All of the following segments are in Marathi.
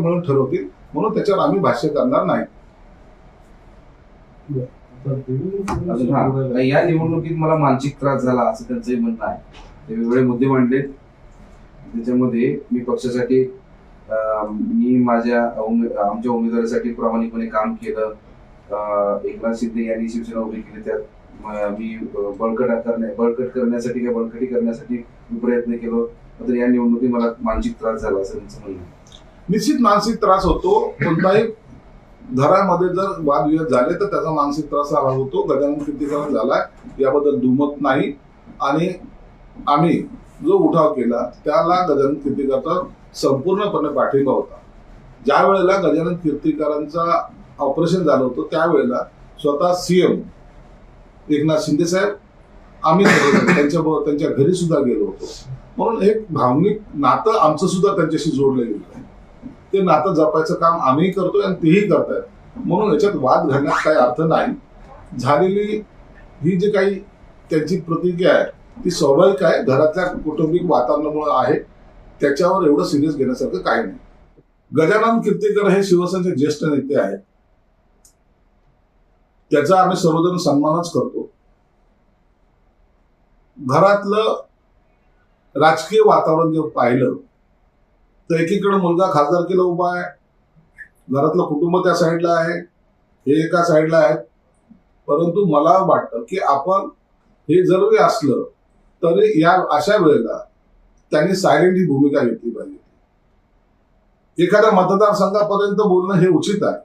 म्हणून ठरवतील म्हणून त्याच्यावर आम्ही भाष्य करणार नाही. अजून हा या निवडणुकीत मला मानसिक त्रास झाला असं त्यांचंही म्हणणं आहे. ते वेगवेगळे मुद्दे मांडले. त्याच्यामध्ये मी पक्षासाठी अं, मी माझ्या आमच्या उमेदवारासाठी प्रामाणिकपणे काम केलं. अं, एकनाथ शिंदे यांनी शिवसेना उभी केली त्यात म- बळकट करण्या बळकट करण्यासाठी किंवा बळकटी करण्यासाठी मी प्रयत्न केलो. मात्र या निवडणुकीत मला मानसिक त्रास झाला असं त्यांचं म्हणणं आहे. निश्चित मानसिक त्रास होतो. कोणताही घरामध्ये जर वादविवाद झाले तर त्याचा मानसिक त्रास हा होतो. गजानन कीर्तीकरण झाला याबद्दल दुमत नाही. आणि आम्ही जो उठाव केला त्याला गजानन कीर्तीकरचा संपूर्णपणे पाठिंबा होता. ज्या वेळेला गजानन कीर्तीकरांचा ऑपरेशन झालं होतं त्यावेळेला स्वतः सीएम एकनाथ शिंदे साहेब आम्ही त्यांच्या त्यांच्या घरी सुद्धा गेलो होतो. म्हणून एक भावनिक नातं आमचं सुद्धा त्यांच्याशी जोडलं गेलं आहे. ते नातं जपायचं काम आम्ही करतोय आणि तेही करतायत म्हणून याच्यात वाद घालण्यात काही अर्थ नाही. झालेली ही जी काही त्यांची प्रतिक्रिया आहे ती स्वाभाविक आहे. घरातल्या कौटुंबिक वातावरणामुळे आहे. त्याच्यावर एवढं सिरियस घेण्यासारखं काही नाही. गजानन कीर्तीकर हे शिवसेनेचे ज्येष्ठ नेते आहेत. त्याचा आम्ही सर्वजण सन्मानच करतो. घरातलं राजकीय वातावरण जर पाहिलं तर एकीकडे मुलगा खासदारकीला उभा आहे. घरातलं कुटुंब त्या साईडला आहे. हे एका साईडला आहे परंतु मला वाटतं की आपण हे जरुरी असलं तरी या अशा वेळेला त्यांनी सायलेंट ही भूमिका घेतली पाहिजे. एखाद्या मतदारसंघापर्यंत बोलणं हे उचित आहे.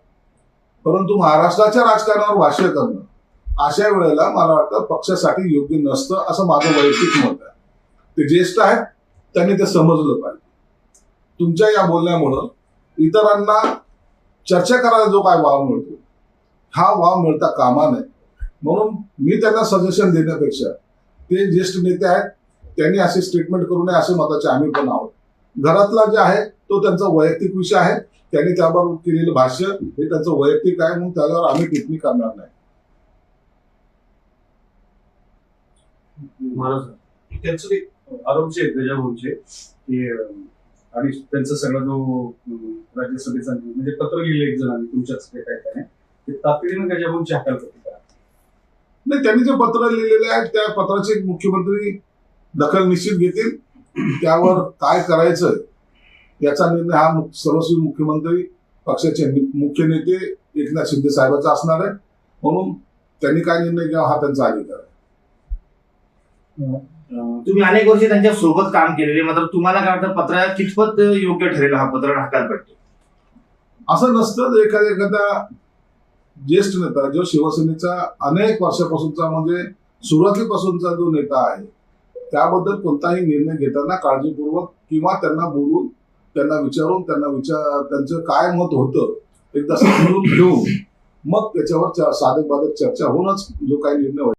परंतु महाराष्ट्राच्या राजकारणावर भाष्य करणं अशा वेळेला मला वाटतं पक्षासाठी योग्य नसतं असं माझं वैयक्तिक मत आहे. ते ज्येष्ठ आहेत त्यांनी ते समजलं पाहिजे. तुमच्या या बोलण्यामुळं इतरांना चर्चा करायला जो काय वाव मिळतो हा वाव मिळता कामा नये म्हणून मी त्यांना सजेशन देण्यापेक्षा ते ज्येष्ठ नेते आहेत त्यांनी असे स्टेटमेंट करू नये असे मताचे आम्ही पण आहोत. घरातला जे आहे तो त्यांचा वैयक्तिक विषय आहे. त्यांनी त्यावर केलेलं भाष्य हे त्यांचं वैयक्तिक आहे म्हणून त्यावर आम्ही टिप्पणी करणार नाही. महाराज त्यांचं एक आरोप जे गजाभाऊचे की आणि त्यांचा सगळा जो राज्यसभेचा म्हणजे पत्र लिहिलं एक जणांनी तुमच्याच काय ते तातडीनं करते का नाही त्यांनी जे पत्र लिहिलेले आहे त्या पत्राची मुख्यमंत्री दखल निश्चित घेतील. त्यावर काय करायचं याचा निर्णय हा सर्वस्वी मुख्यमंत्री पक्षाचे मुख्य नेते एकनाथ शिंदे साहेबांचा असणार आहे. म्हणून त्यांनी काय निर्णय घ्यावा हा त्यांचा अधिकार आहे. तुम्ही अनेक वर्ष त्यांच्यासोबत काम केलेले मात्र तुम्हाला काय वाटतं पत्र कितपत योग्य ठरेल हा पत्र ढाकालपट्टी असं नसतं एखाद्या एखादा ज्येष्ठ नेता जो शिवसेनेचा अनेक वर्षापासूनचा म्हणजे सुरुवातीपासूनचा जो नेता आहे त्याबद्दल कोणताही निर्णय घेताना काळजीपूर्वक किंवा त्यांना बोलून त्यांना विचारून त्यांना विचार त्यांचं काय मत होतं एकदा समजून घेऊन मग त्याच्यावर साधक बाधक चर्चा होऊनच जो काही निर्णय